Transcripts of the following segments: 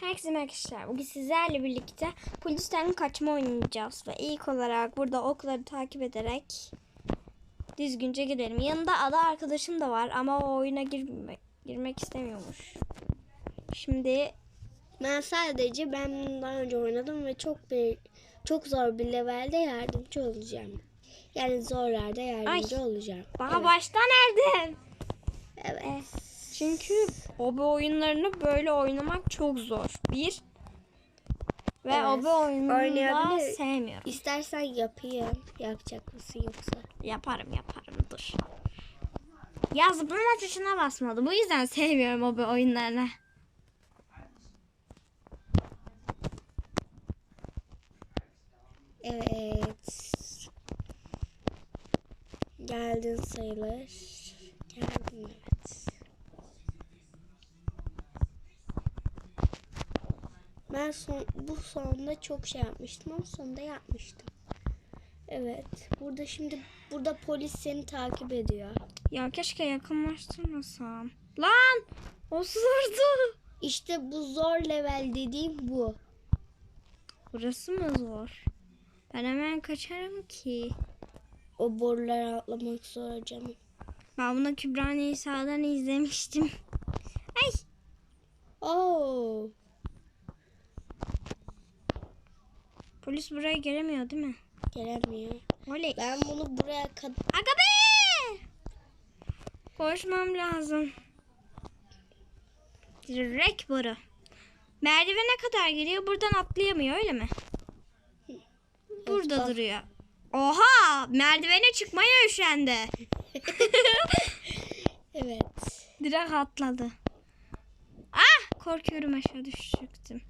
Herkese merhaba arkadaşlar. Bugün sizlerle birlikte polisten kaçma oynayacağız. Ve ilk olarak burada okları takip ederek düzgünce gidelim. Yanında ada arkadaşım da var ama o oyuna girme, girmek istemiyormuş. Şimdi Ben sadece ben bunu daha önce oynadım ve çok bir çok zor bir levelde yardımcı olacağım. Yani zorlarda yardımcı Ay. olacağım. daha evet. baştan nereden? evet. Çünkü obi oyunlarını böyle oynamak çok zor. Bir ve Evet. obi oyununu sevmiyorum. İstersen yapayım. Yapacak mısın yoksa? Yaparım yaparım dur. Ya zıplama tuşuna basmadı. Bu yüzden sevmiyorum o oyunlarını. Evet. Geldin sayılır. Geldin evet. Ben son, bu sonunda çok şey yapmıştım ama sonunda yapmıştım. Evet. Burada şimdi burada polis seni takip ediyor. Ya keşke yakınlaştırmasam. Lan! Osurdu. İşte bu zor level dediğim bu. Burası mı zor? Ben hemen kaçarım ki. O borulara atlamak zor canım. Ben bunu Kübra Nisa'dan izlemiştim. Ay! Oo. Polis buraya gelemiyor değil mi? Gelemiyor. Oley. Ben bunu buraya kadar Aga be! Koşmam lazım. Direkt boru. Merdivene kadar geliyor. Buradan atlayamıyor öyle mi? Burada bak. duruyor. Oha! Merdivene çıkmaya üşendi. Evet. Direkt atladı. Ah! Korkuyorum aşağı düşecektim.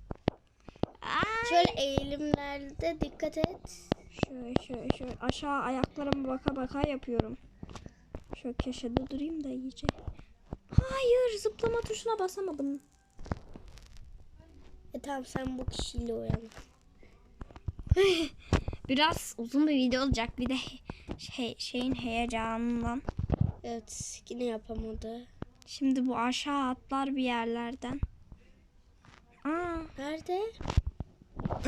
Şöyle eğilimlerde dikkat et. Şöyle şöyle şöyle aşağı ayaklarıma baka baka yapıyorum. Şöyle köşede durayım da iyice. Hayır zıplama tuşuna basamadım. E tamam sen bu kişiyle uyan. Biraz uzun bir video olacak bir de şey, şeyin heyecanından. Evet yine yapamadı. Şimdi bu aşağı atlar bir yerlerden. Aa. Nerede?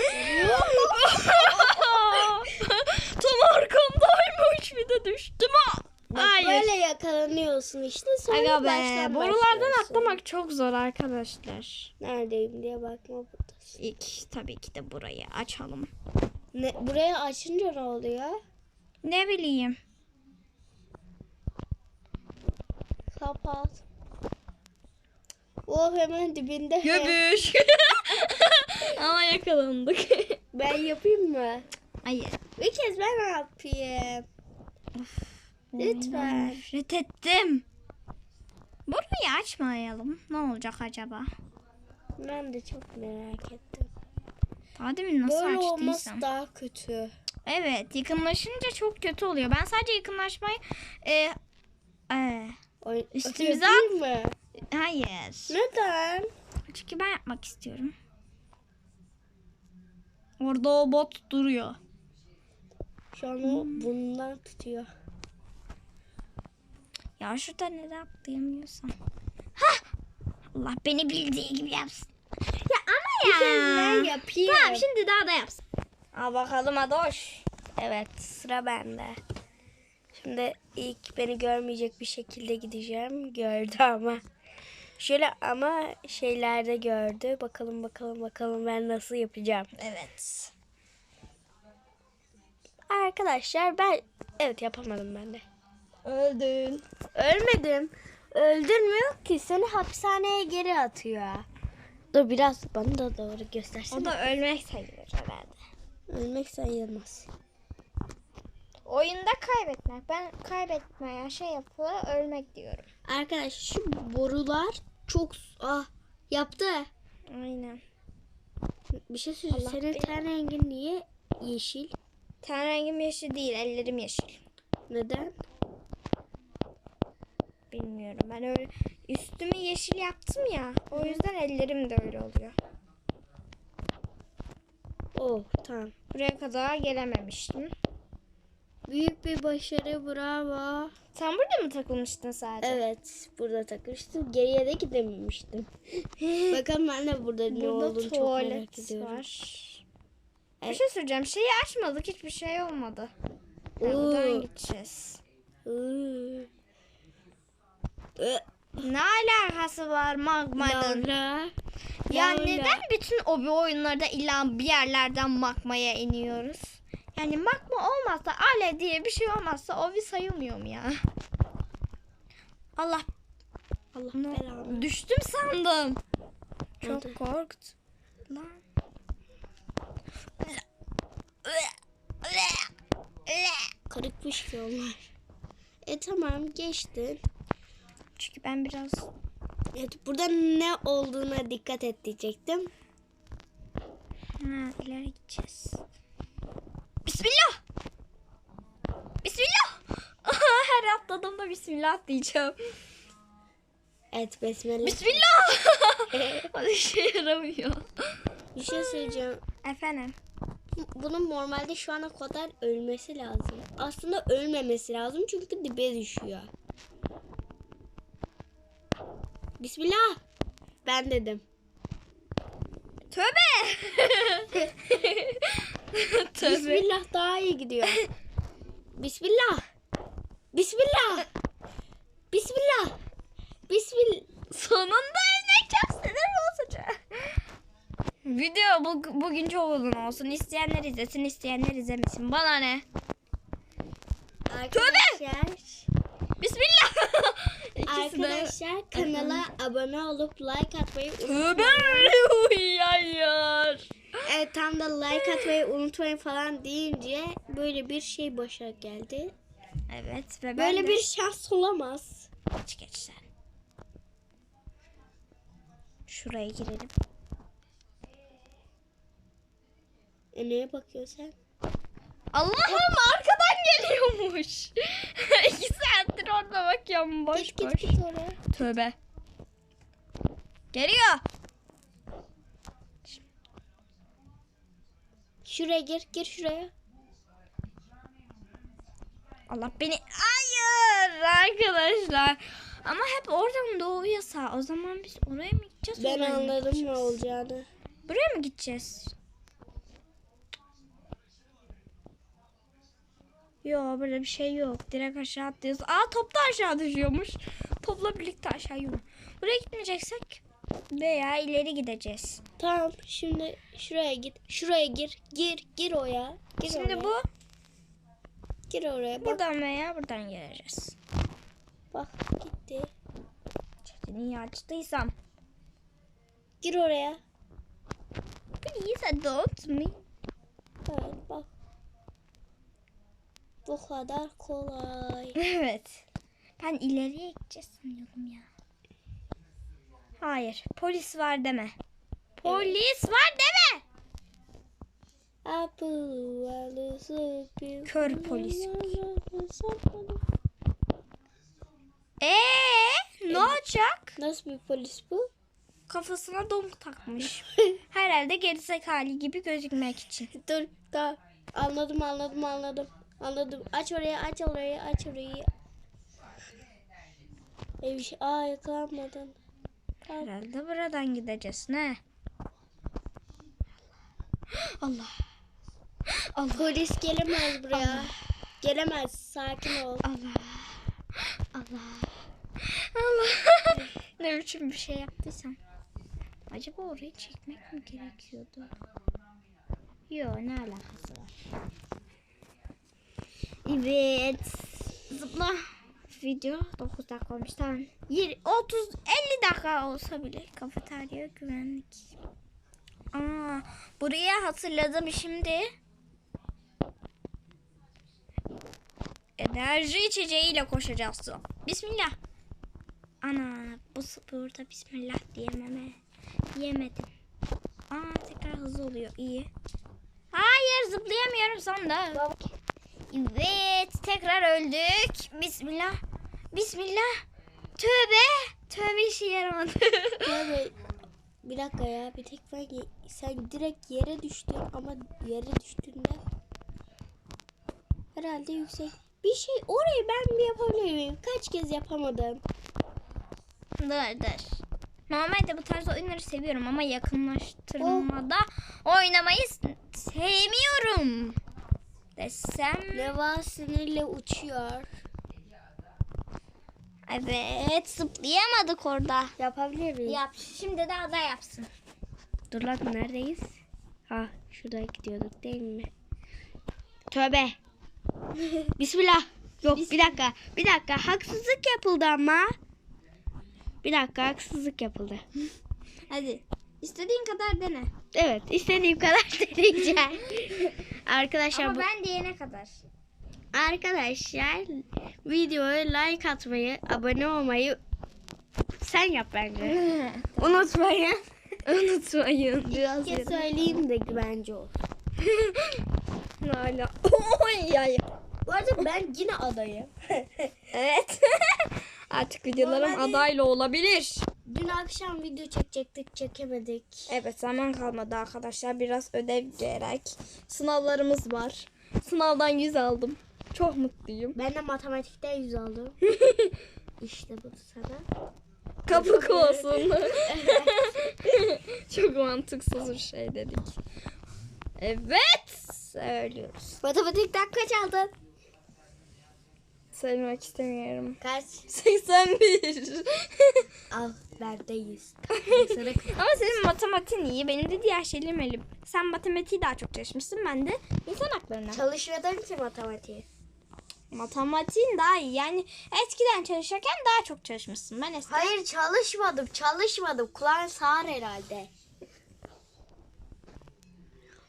Tam arkamdaymış bir de düştüm ha. Bak Hayır. böyle yakalanıyorsun işte sonra Aga be baştan borulardan başlıyorsun. atlamak çok zor arkadaşlar. Neredeyim diye bakma buradasın. İlk tabii ki de burayı açalım. Ne, burayı açınca ne oluyor? Ne bileyim. Kapat. Oh hemen dibinde. Göbüş. Ama yakalandık. Ben yapayım mı? Hayır. Bir kez ben yapayım. Lütfen. Nefret ettim. Burayı açmayalım. Ne olacak acaba? Ben de çok merak ettim. Daha demin nasıl Böyle açtıysam. olması daha kötü. Evet yakınlaşınca çok kötü oluyor. Ben sadece yakınlaşmayı... E, e, Oy, Üstümüze mı? hayır. Neden? Çünkü ben yapmak istiyorum. Orada o bot duruyor. Şu an o bundan tutuyor. Ya şurada neden atlayamıyorsam. Hah! Allah beni bildiği gibi yapsın. Ya ama ya. Bir yapayım. Tamam şimdi daha da yapsın. Al bakalım Adoş. Evet sıra bende. Şimdi ilk beni görmeyecek bir şekilde gideceğim. Gördü ama. Şöyle ama şeylerde gördü. Bakalım bakalım bakalım ben nasıl yapacağım. Evet. Arkadaşlar ben evet yapamadım ben de. Öldün. Ölmedim. Öldürmüyor ki seni hapishaneye geri atıyor. Dur biraz bana da doğru göstersene. O da ölmek sayılır herhalde. Ölmek sayılmaz. Oyunda kaybetmek. Ben kaybetmeye şey yapıyor ölmek diyorum. Arkadaşlar şu borular çok ah yaptı. Aynen. Bir şey söyleyeyim. Allah Senin ten rengin niye yeşil? Ten rengim yeşil değil ellerim yeşil. Neden? Bilmiyorum ben öyle üstümü yeşil yaptım ya. O yüzden ellerim de öyle oluyor. Oh tamam. Buraya kadar gelememiştim. Büyük bir başarı bravo. Sen burada mı takılmıştın sadece? Evet burada takmıştım. Geriye de gidememiştim. Bakalım ben de burada, ne Burada olduğunu çok merak ediyorum. var. Bir Evet. şey söyleyeceğim. Şeyi açmadık. Hiçbir şey olmadı. Oo. buradan gideceğiz. Ne alakası var magmanın? Laura. Ya Laura. neden bütün obi oyunlarda illa bir yerlerden magmaya iniyoruz? Yani magma olmazsa ale diye bir şey olmazsa obi sayılmıyor mu ya? Allah Allah ne- belanı. düştüm sandım. Çok Hadi. korktum. Lan. Kırıkmış yollar. E tamam geçtin. Çünkü ben biraz Evet burada ne olduğuna dikkat et diyecektim. ha, ileri gideceğiz. Bismillah. Bismillah. Her atladığımda bismillah diyeceğim. Evet besmele. Bismillah. o da işe yaramıyor. Bir şey söyleyeceğim. Efendim. Bunun normalde şu ana kadar ölmesi lazım. Aslında ölmemesi lazım çünkü dibe düşüyor. Bismillah. Ben dedim. Tövbe. Tövbe. Bismillah daha iyi gidiyor. Bismillah. Bismillah. Bismillah. Bismillah. Sonunda ineceğim sinir bozucu. Video bu, bugün çok uzun olsun. İsteyenler izlesin, isteyenler izlemesin. Bana ne? Arkadaşlar, Bismillah. İkisi de. arkadaşlar kanala abone olup like atmayı unutmayın. Tövbe. Evet tam da like atmayı unutmayın falan deyince böyle bir şey başa geldi. Evet ve Böyle de- bir şans olamaz. Geç geç sen. Şuraya girelim. E neye bakıyorsun sen? Allah'ım arkadan geliyormuş. İki saattir orada bakıyorum boş git boş. git git oraya. Tövbe. Geliyor. Şuraya gir gir şuraya. Allah beni... Hayır arkadaşlar. Ama hep oradan doğuyorsa o zaman biz oraya mı gideceğiz? Ben oraya anladım ne olacağını. Buraya mı gideceğiz? Yok böyle bir şey yok. Direkt aşağı atlıyoruz. Aa top da aşağı düşüyormuş. Topla birlikte aşağı yürü. Buraya gitmeyeceksek veya ileri gideceğiz. Tamam şimdi şuraya git. Şuraya gir. Gir gir oraya. Gir Şimdi oraya. bu Gir oraya. Bak buradan veya buradan geleceğiz. bak gitti. Çetini açtıysam. Gir oraya. Please don't me. Evet bak. Bu kadar kolay. Evet. Ben ileriye gideceğiz sanıyordum ya. Hayır. Polis var deme. Polis var deme. Kör polis. Ee, ne olacak? Nasıl bir polis bu? Kafasına domuk takmış. Herhalde gerizekalı gibi gözükmek için. Dur da anladım anladım anladım. Anladım. Aç orayı aç orayı aç orayı. E bir şey. Aa yakalanmadın. Herhalde buradan gideceğiz. Ne? Allah. Allah. Polis gelemez buraya. Gelemez. Sakin ol. Allah. Allah. Allah. ne biçim bir şey yaptıysam. Acaba orayı çekmek mi gerekiyordu? Yok ne alakası var? Evet. Zıpla. Video 9 dakika olmuş. Tamam. 20, 30 50 dakika olsa bile kafeterya güvenlik. Aa, buraya hatırladım şimdi. Enerji içeceğiyle koşacağız. Bismillah. Ana bu burada bismillah diyememe. Diyemedim. Aa tekrar hızlı oluyor. İyi. Hayır zıplayamıyorum sonunda. Evet tekrar öldük. Bismillah. Bismillah. Tövbe. Tövbe işe yaramadı. Tabii. Bir dakika ya. Bir tek ben sen direkt yere düştün ama yere düştüğünde herhalde yüksek Bir şey orayı ben bir yapabilir miyim? Kaç kez yapamadım. Dur dur. Normalde bu tarz oyunları seviyorum ama yakınlaştırmada oynamayı s- sevmiyorum. Desem. Leva sinirle uçuyor. Evet zıplayamadık orada. Yapabilir miyim? Yap. Şimdi de ada yapsın. Dur lan neredeyiz? Ha şurada gidiyorduk değil mi? Tövbe. Bismillah. Yok bir dakika. Bir dakika. Haksızlık yapıldı ama. Bir dakika haksızlık yapıldı. Hadi. İstediğin kadar dene. Evet istediğim kadar deneyeceğim. Arkadaşlar Ama bu, ben diyene kadar. Arkadaşlar videoya like atmayı, abone olmayı sen yap bence. Unutmayın. Unutmayın. Biraz Bir söyleyeyim de güvence olsun. Hala. Oy ay. Bu arada ben yine adayım. Evet. Artık videolarım Normalde- adayla olabilir. Dün akşam video çekecektik, çekemedik. Evet zaman kalmadı arkadaşlar. Biraz ödev gerek. Sınavlarımız var. Sınavdan 100 aldım. Çok mutluyum. Ben de matematikten 100 aldım. işte bu sana. Kapık olsun. Çok mantıksız bir şey dedik. Evet. Söylüyoruz. Matematikten kaç aldın? Söylemek istemiyorum. Kaç? 81. Al bende 100. Sana Ama senin matematiğin iyi. Benim de diğer şeylerim elim. Sen matematiği daha çok çalışmışsın. Ben de insan haklarına. çalışmadın ki matematiği. Matematiğin daha iyi. Yani eskiden çalışırken daha çok çalışmışsın. Ben eskiden... Hayır çalışmadım, çalışmadım. Kulağın sağır herhalde.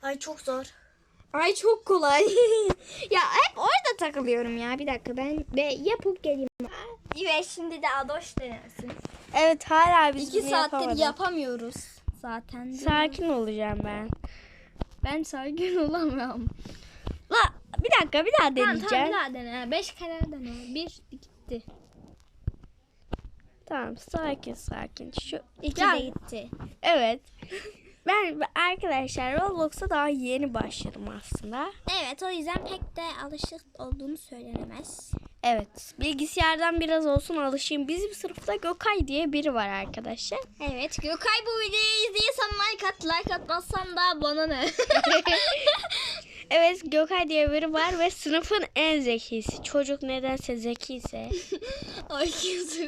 Ay çok zor. Ay çok kolay. ya hep orada takılıyorum ya. Bir dakika ben ve yapıp geleyim. Ve şimdi de Adoş denesin. Evet hala biz İki bunu saattir yapamadık. yapamıyoruz zaten. Sakin olacağım ben. Ben sakin olamam. Bir dakika bir daha Tamam deneyeceğim. tamam bir daha dene. Beş kere dene. Bir gitti. Tamam sakin sakin. Şu İki de gitti. evet. Ben arkadaşlar Roblox'a daha yeni başladım aslında. Evet o yüzden pek de alışık olduğunu söylenemez. Evet. Bilgisayardan biraz olsun alışayım. Bizim sınıfta Gökay diye biri var arkadaşlar. Evet Gökay bu videoyu izliyorsan like at. Like atmazsan da bana ne? Evet Gökay diye biri var ve sınıfın en zekisi. Çocuk nedense zekiyse. Ay kimse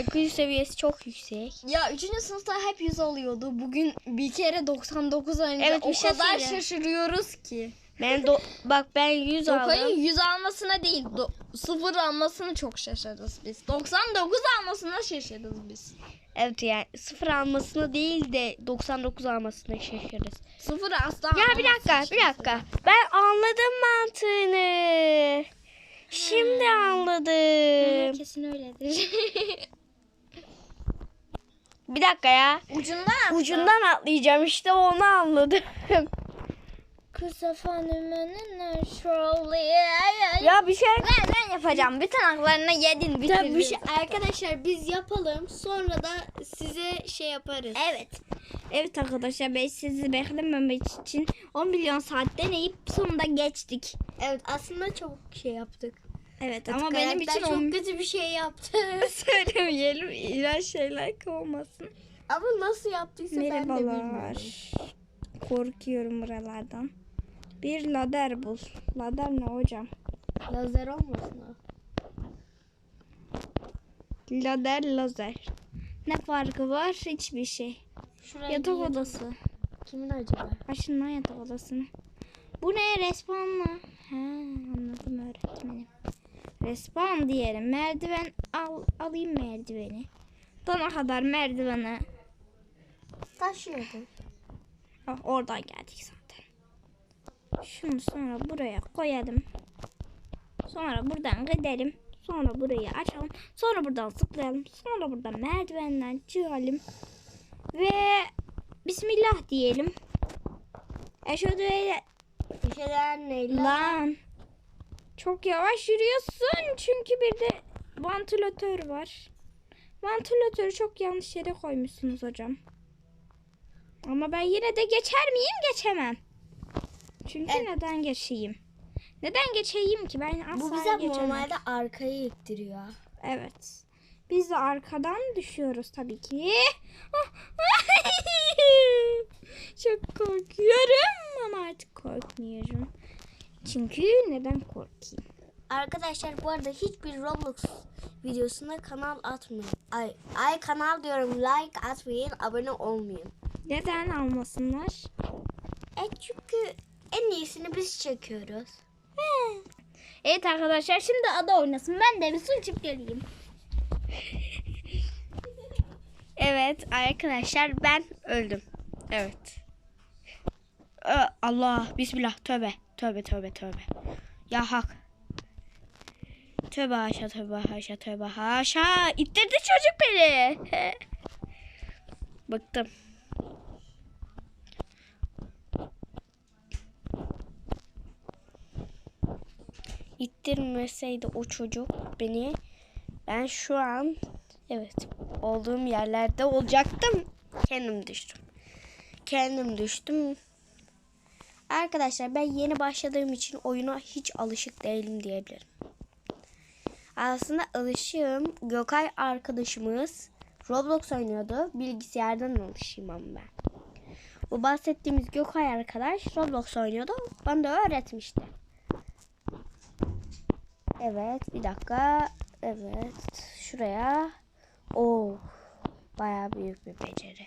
IQ seviyesi çok yüksek. Ya 3. sınıfta hep 100 oluyordu. Bugün bir kere 99 alınca Evet, o şey kadar şaşırıyoruz ki. Ben do- bak ben 100 Gökay'ın aldım. 100 almasına değil, do- 0 almasını çok şaşırırız biz. 99 almasına şaşırırız biz. Evet yani sıfır almasını değil de 99 almasını şaşırırız. 0 asla Ya bir dakika bir dakika. Ben anladım mantığını. Şimdi anladım. Kesin öyledir. Bir dakika ya. Ucundan Ucundan atlayacağım işte onu anladım. Kız naturally. ya bir şey Ben, ben yapacağım. Bütün haklarını yedin bitirdin. Tabii bir şey arkadaşlar biz yapalım sonra da size şey yaparız. Evet. Evet arkadaşlar ben sizi beklememek için 10 milyon saat deneyip sonunda geçtik. Evet aslında çok şey yaptık. Evet ama benim için çok 10 kötü bir şey yaptı. söylemeyelim. İğrenç şeyler olmasın. Ama nasıl yaptıysa ben de Merhabalar. bilmiyorum. Korkuyorum buralardan. Bir lader bul. Lader ne hocam? Lazer olmasın o. Lader lazer. Ne farkı var? Hiçbir şey. Şuraya Yatak bir odası. Kimin acaba? Açın lan yatak odasını. Bu ne respawnla? He anladım öğretmenim. Respawn diyelim. Merdiven al alayım merdiveni. Dona kadar merdiveni. Taşıyordu. Ah, oradan geldik zaten. Şunu sonra buraya koyalım. Sonra buradan gidelim. Sonra burayı açalım. Sonra buradan zıplayalım. Sonra buradan merdivenden çıkalım. Ve Bismillah diyelim. Eşhedü neyle? Lan. Çok yavaş yürüyorsun. Çünkü bir de vantilatör var. Vantilatörü çok yanlış yere koymuşsunuz hocam. Ama ben yine de geçer miyim? Geçemem. Çünkü Evet. neden geçeyim? Neden geçeyim ki? Ben asla Bu bize geçemem. normalde arkayı ittiriyor. Evet. Biz de arkadan düşüyoruz tabii ki. Çok korkuyorum ama artık korkmuyorum. Çünkü neden korkayım? Arkadaşlar bu arada hiçbir Roblox videosuna kanal atmayın. Ay, ay kanal diyorum like atmayın, abone olmayın. Neden almasınlar? E çünkü en iyisini biz çekiyoruz. Evet arkadaşlar şimdi ada oynasın. Ben de bir su içip geleyim. Evet arkadaşlar ben öldüm. Evet. Ö, Allah bismillah tövbe tövbe tövbe tövbe. Ya hak. Tövbe haşa tövbe haşa tövbe haşa. İttirdi çocuk beni. Bıktım. İttirmeseydi o çocuk beni ben şu an evet olduğum yerlerde olacaktım. Kendim düştüm. Kendim düştüm. Arkadaşlar ben yeni başladığım için oyuna hiç alışık değilim diyebilirim. Aslında alışığım. Gökay arkadaşımız Roblox oynuyordu. Bilgisayardan alışayım ama ben. Bu bahsettiğimiz Gökay arkadaş Roblox oynuyordu. Bana da öğretmişti. Evet bir dakika. Evet şuraya. Oo bayağı büyük bir beceri.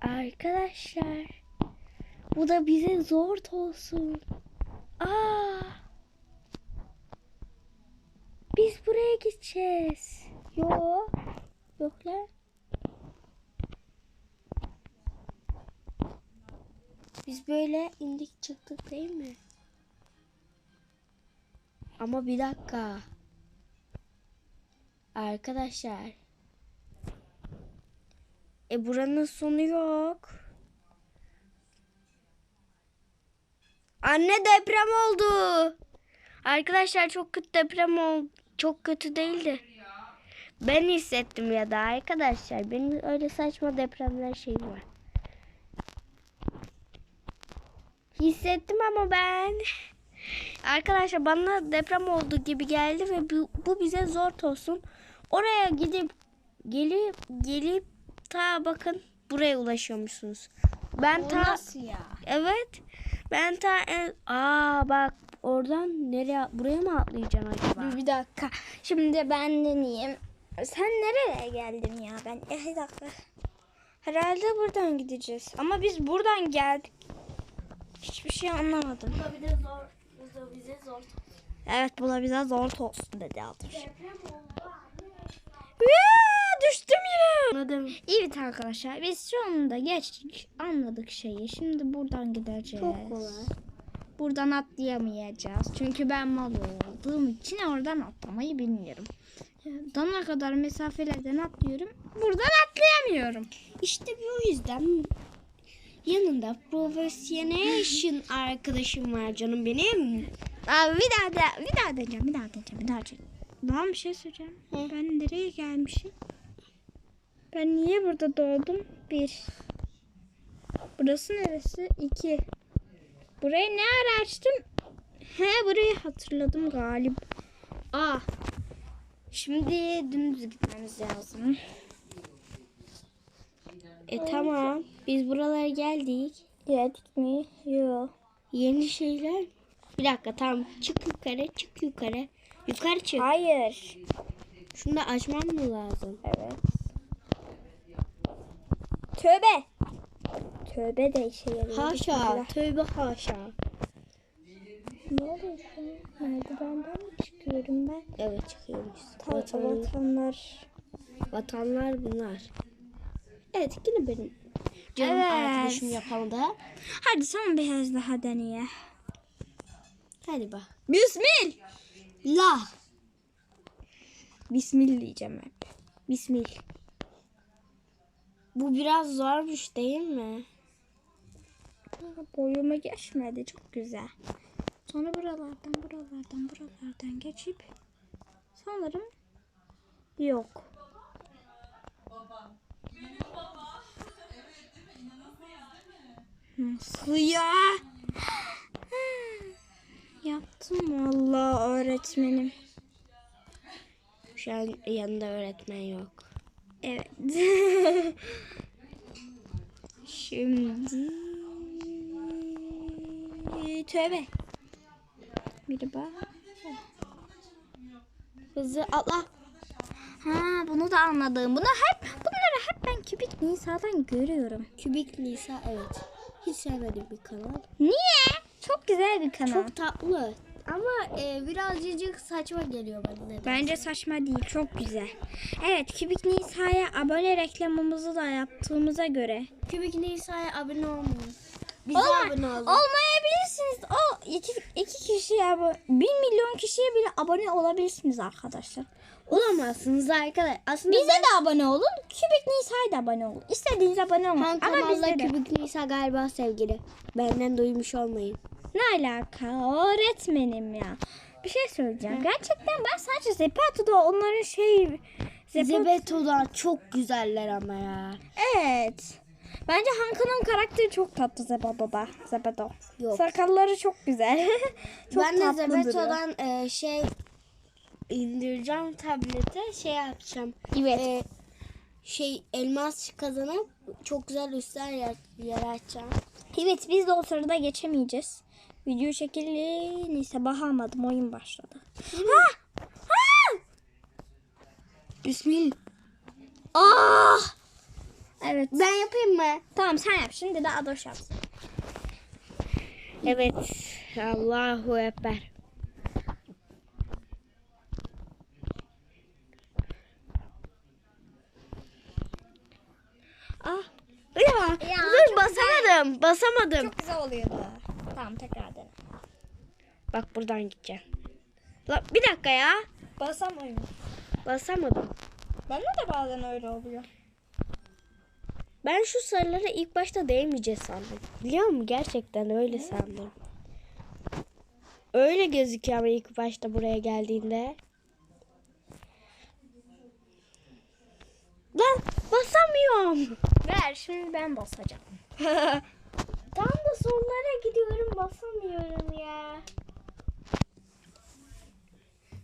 Arkadaşlar bu da bize zor olsun. Aa! Biz buraya gideceğiz. Yo. Yok lan. Biz böyle indik çıktık değil mi? Ama bir dakika. Arkadaşlar. E buranın sonu yok. Anne deprem oldu. Arkadaşlar çok kötü deprem oldu. Çok kötü değildi. Ben hissettim ya da arkadaşlar. Benim öyle saçma depremler şey var. Hissettim ama ben. Arkadaşlar bana deprem olduğu gibi geldi ve bu, bu bize zor olsun. Oraya gidip gelip gelip ta bakın buraya ulaşıyormuşsunuz. Ben ta ya? evet ben ta en, aa bak oradan nereye buraya mı atlayacaksın acaba? Bir, bir dakika. Şimdi ben deneyeyim. Sen nereye geldin ya? Ben eh, bir dakika. Herhalde buradan gideceğiz. Ama biz buradan geldik. Hiçbir şey anlamadım. Bu da bize zor. Bu da bize zor. Evet bu da bize zor olsun dedi. Ya, düştüm yine. Anladım. Evet arkadaşlar biz şu anda geçtik. Anladık şeyi. Şimdi buradan gideceğiz. Çok kolay. Buradan atlayamayacağız. Çünkü ben mal olduğum için oradan atlamayı bilmiyorum. Dana kadar mesafelerden atlıyorum. Buradan atlayamıyorum. İşte bu yüzden yanında profesyonel arkadaşım var canım benim. Abi bir daha da, bir daha deneyeceğim. Bir daha deneyeceğim. Bir daha deneyeceğim. Daha bir şey söyleyeceğim. Ben nereye gelmişim? Ben niye burada doğdum? Bir. Burası neresi? İki. Burayı ne ara açtım? He burayı hatırladım galiba. Aa. Şimdi dümdüz gitmemiz lazım. E tamam. Biz buralara geldik. Geldik mi? Yok. Yeni şeyler. Bir dakika tamam. Çık yukarı, çık yukarı. Yukarı çık. Hayır. Şunu da açmam mı lazım? Evet. Tövbe. Tövbe de işe yarıyor. Haşa. Bismillah. Tövbe haşa. Ne oluyor şu an? Merdivenden mi çıkıyorum ben? Evet çıkıyoruz. Ta Vatan, vatanlar. vatanlar bunlar. Evet yine benim canım Evet. arkadaşım yapamadı. Hadi son bir kez daha deneye. Hadi bak. Bismil. La. Bismil diyeceğim hep. Bismil. Bu biraz zormuş değil mi? Boyuma geçmedi. Çok güzel. Sonra buralardan, buralardan, buralardan geçip Sanırım yok. Nasıl ya? Yaptım valla öğretmenim. Şu an yanında öğretmen yok. Evet. Şimdi tövbe. Merhaba. Hızlı atla. Ha bunu da anladım. Bunu hep bunları hep ben kübik Nisa'dan görüyorum. Kübik Nisa evet. Hiç sevmediğim bir kanal. Niye? Çok güzel bir kanal. Çok tatlı. Ama e, birazcık saçma geliyor bana neden. Bence saçma değil, çok güzel. Evet, Kübik Nisa'ya abone reklamımızı da yaptığımıza göre. Kübik Nisa'ya abone olmayın. Bize Olma- abone olun. Olmayabilirsiniz. O iki, iki kişiye bir milyon kişiye bile abone olabilirsiniz arkadaşlar. Olamazsınız arkadaşlar. Aslında Bize de abone olun. Kübik Nisa'ya da abone olun. İstediğiniz abone olun. Han Ama bizde de. Kübik Nisa galiba sevgili. Benden duymuş olmayın. Ne alaka? Öğretmenim ya. Bir şey söyleyeceğim. Gerçekten ben sadece Zepato'da onların şey... Zepat... Zebeto'dan çok güzeller ama ya. Evet. Bence Hanka'nın karakteri çok tatlı Zepato'da. Zepato. Yok. Sakalları çok güzel. çok ben de. Zebeto'dan e, şey indireceğim tablete şey yapacağım. Evet. E, şey elmas kazanıp çok güzel üstler yer, yaratacağım. Evet biz de o sırada geçemeyeceğiz. Video çekildi. Neyse bakamadım oyun başladı. Ha! Ha! Bismillah. Ah! Evet. Ben yapayım mı? Tamam sen yap. Şimdi de Adoş yapsın. Evet. Allahu Ekber. Ah. Ya, Ya, dur basamadım. Basamadım. Çok güzel oluyordu. Tamam tekrar dene. Bak buradan gideceğim. La, bir dakika ya. Basamıyorum. Basamadım. Bende de bazen öyle oluyor. Ben şu sarılara ilk başta değmeyeceğiz sandım. Biliyor musun? Gerçekten öyle sandım. Öyle gözüküyor ama ilk başta buraya geldiğinde. Lan basamıyorum. Ver şimdi ben basacağım. Tam da sonlara gidiyorum basamıyorum ya.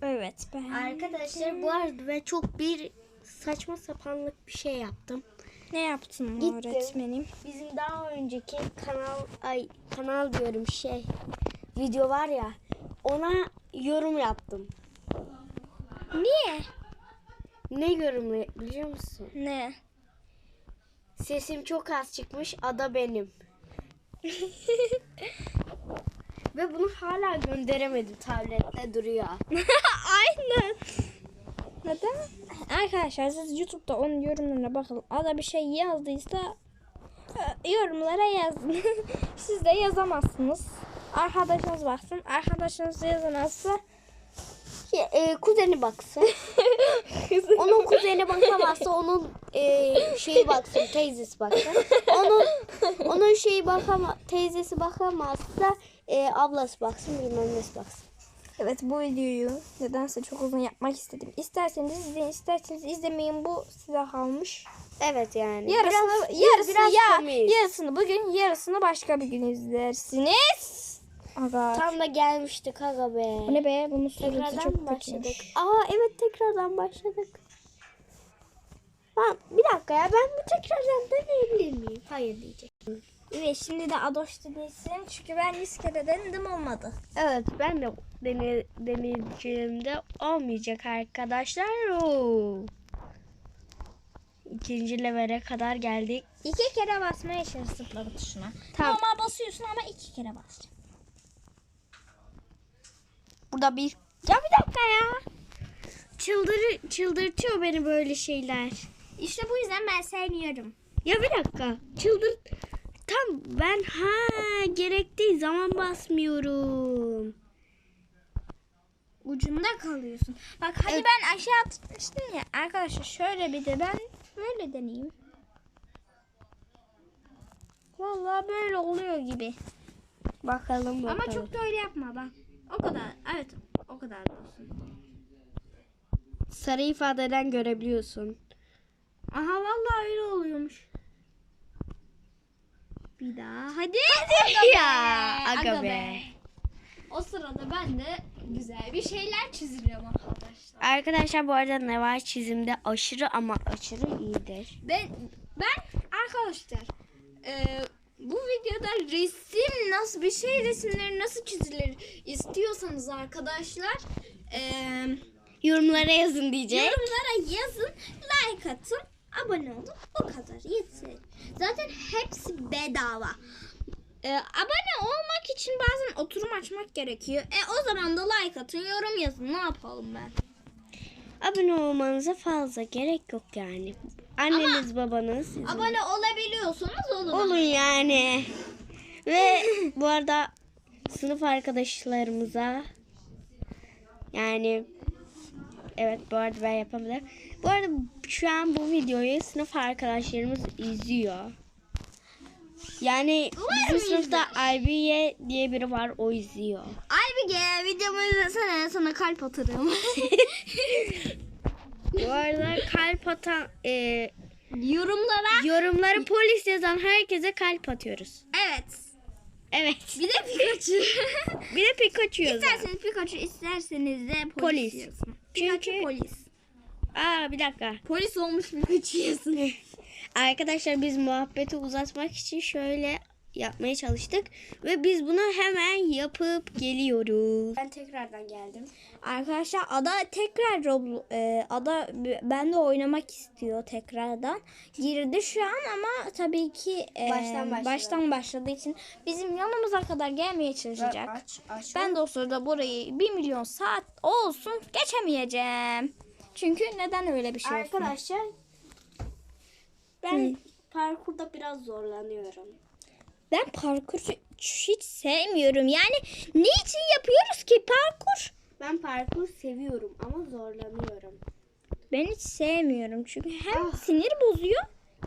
Evet ben. Arkadaşlar bu arada ben çok bir saçma sapanlık bir şey yaptım. Ne yaptın Gittim. öğretmenim? Bizim daha önceki kanal ay kanal diyorum şey video var ya ona yorum yaptım. Niye? Ne yorum biliyor musun? Ne? Sesim çok az çıkmış ada benim. Ve bunu hala gönderemedim tablette duruyor. Aynen. Neden? Arkadaşlar siz YouTube'da onun yorumlarına bakın. Ada bir şey yazdıysa e, yorumlara yazın. siz de yazamazsınız. Arkadaşınız baksın. Arkadaşınız yazamazsa e, kuzeni baksın. onun kuzeni bakamazsa onun e, şeyi baksın, teyzesi baksın. Onun onun şeyi bakama teyzesi bakamazsa e, ablası baksın, bilmem nesi baksın. Evet bu videoyu nedense çok uzun yapmak istedim. İsterseniz izleyin, isterseniz izlemeyin. Bu size kalmış. Evet yani. Yarısını, Biraz- yarısı, biraz ya, komik. yarısını bugün, yarısını başka bir gün izlersiniz. Aga. Tam da gelmiştik aga be. Bu ne be? Bunun Tekrardan çok başladık? kötüymüş. Aa evet tekrardan başladık. Ha, bir dakika ya ben bu tekrardan deneyebilir miyim? Hayır diyecek. Evet şimdi de Adoş dinlesin. Çünkü ben yüz kere denedim olmadı. Evet ben de dene, deneyeceğimde olmayacak arkadaşlar. Oo. İkinci levele kadar geldik. İki kere basmaya çalışın zıplama tuşuna. Tamam. Normal basıyorsun ama iki kere basacaksın. Burada bir... Ya bir dakika ya. Çıldır, çıldırtıyor beni böyle şeyler. İşte bu yüzden ben sevmiyorum. Ya bir dakika. Çıldır... Tam ben ha gerektiği zaman basmıyorum. Ucunda kalıyorsun. Bak hani Evet. ben aşağı atmıştım ya. Arkadaşlar şöyle bir de ben böyle deneyeyim. Vallahi böyle oluyor gibi. Bakalım bakalım. Ama çok da öyle yapma bak. O kadar. Evet o kadar da olsun. sarı ifadeden görebiliyorsun. Aha vallahi öyle oluyormuş. Bir daha. Hadi. ya aga be. O sırada ben de güzel bir şeyler çiziyorum arkadaşlar. Arkadaşlar bu arada Neva çizimde aşırı ama aşırı iyidir. Ben ben arkadaşlar e, bu videoda resim nasıl bir şey resimleri nasıl çizilir istiyorsanız arkadaşlar e, Yorumlara yazın diyecek. yorumlara yazın like atın abone olun o kadar yeter. Zaten hepsi bedava. E, abone olmak için bazen oturum açmak gerekiyor. E o zaman da like atın yorum yazın ne yapalım ben. Abone olmanıza fazla gerek yok yani. Anneniz babanız sizin. Abone olabiliyorsanız olun. olun yani. Ve bu arada sınıf arkadaşlarımıza yani evet bu arada ben yapamadım. Bu arada şu an bu videoyu sınıf arkadaşlarımız izliyor. Yani bizim sınıfta Aybiye diye biri var o izliyor. Aybige videomu izlesene sana kalp atarım. Bu arada kalp atan e, Yorumlara. yorumları polis yazan herkese kalp atıyoruz. Evet. Evet. Bir de Pikachu. Bir de Pikachu yazan. isterseniz Pikachu isterseniz de polis, Polis. yazın. Pikachu Çünkü- polis. Aa bir dakika. Polis olmuş Pikachu yazın. Arkadaşlar biz muhabbeti uzatmak için şöyle yapmaya çalıştık ve biz bunu hemen yapıp geliyoruz. Ben tekrardan geldim. Arkadaşlar Ada tekrar Roblo e, Ada ben de oynamak istiyor tekrardan. Girdi şu an ama tabii ki e, Baştan başladı. baştan başladığı için bizim yanımıza kadar gelmeye çalışacak. Aç, aç. Ben de o sırada burayı 1 milyon saat olsun geçemeyeceğim. Çünkü neden öyle bir şey olsun? Arkadaşlar ben parkurda biraz zorlanıyorum. Ben parkuru hiç sevmiyorum. Yani niçin yapıyoruz ki parkur? Ben parkur seviyorum ama zorlanıyorum. Ben hiç sevmiyorum çünkü hem Ah. sinir bozuyor.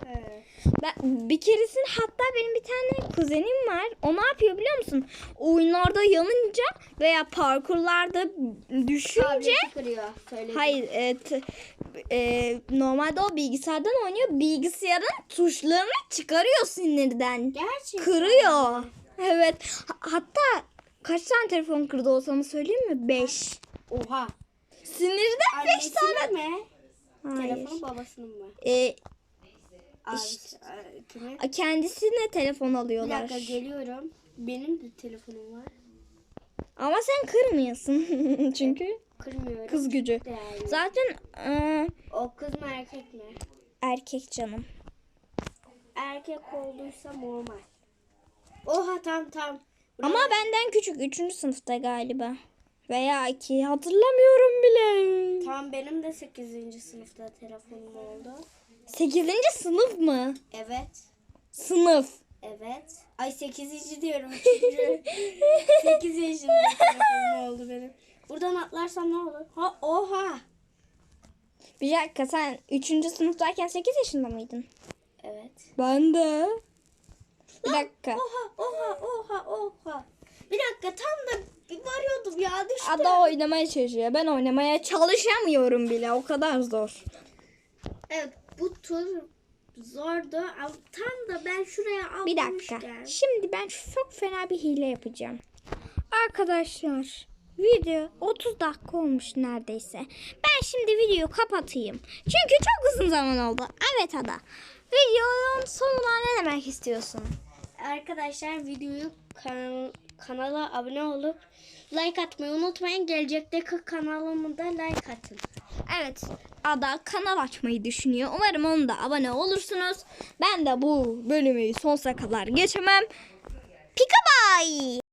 Evet. Ben bir keresinde hatta benim bir tane kuzenim var. O ne yapıyor biliyor musun? Oyunlarda yanınca veya parkurlarda düşünce kırıyor. Hayır e, t- e, normalde o bilgisayardan oynuyor. Bilgisayarın tuşlarını çıkarıyor sinirden. Gerçekten. Kırıyor. Evet. Ha- hatta kaç tane telefon kırdı o sana söyleyeyim mi? 5. Oha. Sinirden 5 tane. mi? Hayır. Telefonu babasının mı? E, E, kimin? kendisine telefon Bir alıyorlar. dakika geliyorum. Benim de telefonum var. Ama sen kırmıyorsun. Çünkü Kırmıyorum. kız gücü. Yani. Zaten e, O kız mı erkek mi? erkek canım. Erkek olduysa normal. Oha tam tam. Ama benden küçük. Üçüncü sınıfta galiba. Veya iki. Hatırlamıyorum bile. Tam benim de 8. sınıfta telefonum oldu. Sekizinci sınıf mı? Evet. Sınıf. Evet. Ay 8. diyorum. 8 yaşında telefonum oldu benim. Buradan atlarsam ne olur? Ha oha. Bir dakika sen üçüncü sınıftayken 8 yaşında mıydın? Evet. Ben de. Bir dakika. Oha oha oha oha. Bir dakika tam da bir varıyordum ya düştüm. Ada oynamaya çalışıyor. Ben oynamaya çalışamıyorum bile. O kadar zor. Evet bu tur zordu tam da ben şuraya Bir dakika. Şimdi ben çok fena bir hile yapacağım. Arkadaşlar video 30 dakika olmuş neredeyse. Ben şimdi videoyu kapatayım. Çünkü çok uzun zaman oldu. Evet Ada. Videonun sonuna ne demek istiyorsun? Arkadaşlar videoyu kanal, kanala abone olup like atmayı unutmayın. Gelecekteki kanalıma da like atın. Evet Ada kanal açmayı düşünüyor. Umarım onu da abone olursunuz. Ben de bu bölümü sonsuza kadar geçemem. Pika bye.